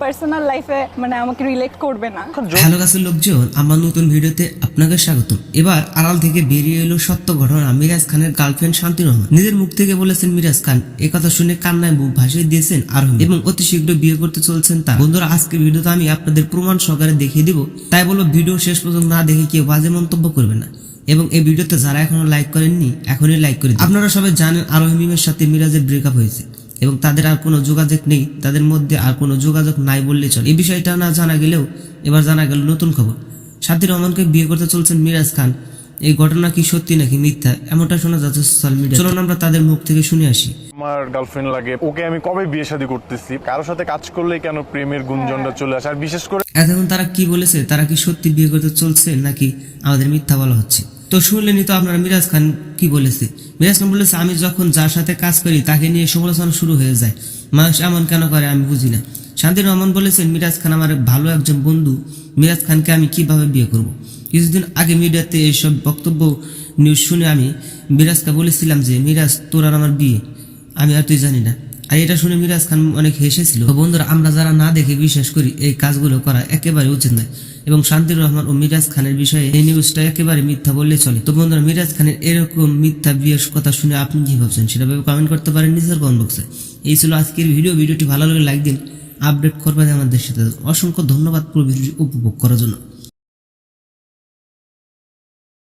Personal লাইফে মানে আমাকে রিলেট করবে না। হ্যালো লোকজন, আমার নতুন ভিডিওতে আপনাকে স্বাগত এবার আড়াল থেকে বেরিয়ে এলো সত্য ঘটনা, মিরাজ খানের গার্লফ্রেন্ড শান্তি রহমান। নিজের মুখ থেকে বলেছেন মিরাজ খান শুনে কান্নায় ভাসিয়ে দিয়েছেন আরোহী। এবং অতি শীঘ্র বিয়ে করতে চলছেন তার। বন্ধুরা, আজকের ভিডিওতে আমি আপনাদের প্রমাণ সহকারে দেখিয়ে দিব। তাই বলো, ভিডিও শেষ পর্যন্ত না দেখে কেউ বাজে মন্তব্য করবে না। এবং এই ভিডিওতে যারা এখনও লাইক করেননি, এখনই লাইক করে আপনারা সবাই জানেন আরোহী মিমের সাথে মিরাজের ব্রেকআপ হয়েছে। এবং তাদের আর কোনো যোগাযোগ নেই তাদের মধ্যে আর কোনো যোগাযোগ নাই বললে চলে। এই বিষয়টা না জানা গেলেও এবার জানা গেল নতুন খবর। সাথী রহমানকে বিয়ে করতে চলছেন মিরাজ খান। এই ঘটনা কি সত্যি নাকি মিথ্যা? এমনটা শোনা যাচ্ছে সোশ্যাল মিডিয়া চলুন আমরা তাদের মুখ থেকে শুনে আসি। আমার গার্লফ্রেন্ড লাগে ওকে আমি কবে বিয়ে শাদী করতেছি? কারোর সাথে কাজ করলেই কেন প্রেমের গুঞ্জনটা চলে আসে? আর বিশেষ করে এখন তারা কি বলেছে? তারা কি সত্যি বিয়ে করতে চলছে নাকি আমাদের মিথ্যা বলা হচ্ছে? তো শুনলেনি তো আপনারা মিরাজ খান কি বলেছে। মিরাজ খান বলেছে, আমি যখন যার সাথে কাজ করি, তাকে নিয়ে সমালোচনা শুরু হয়ে যায়। মানুষ এমন কেন করে আমি বুঝি না। শান্তি রহমান বলেছেন, মিরাজ খান আমার ভালো একজন বন্ধু। মিরাজ খানকে আমি কীভাবে বিয়ে করব? কিছুদিন আগে মিডিয়াতে এইসব বক্তব্য নিউজ শুনে আমি মিরাজকে বলেছিলাম যে, মিরাজ, তোর আর আমার বিয়ে। আমি আর তুই জানি না। আর এটা শুনে মিরাজ খান অনেক হেসেছিল। বন্ধুরা, আমরা যারা না দেখে বিশ্বাস করি, এই কাজগুলো করা একেবারে উচিত নয়। এবং শান্তির রহমান ও মিরাজ খানের বিষয়ে এই নিউজটা একেবারে মিথ্যা বললে চলে। তো বন্ধুরা, মিরাজ খানের এরকম মিথ্যা বিয়ের কথা শুনে আপনি কি ভাবছেন? সেটা ভেবে কমেন্ট করতে পারেন নিজের কমেন্ট বক্সে এই ছিল আজকের ভিডিও ভিডিওটি ভালো লাগলে লাইক দিন। আপডেট করবেন আমাদের সাথে। অসংখ্য ধন্যবাদ পুরো ভিডিওটি উপভোগ করার জন্য।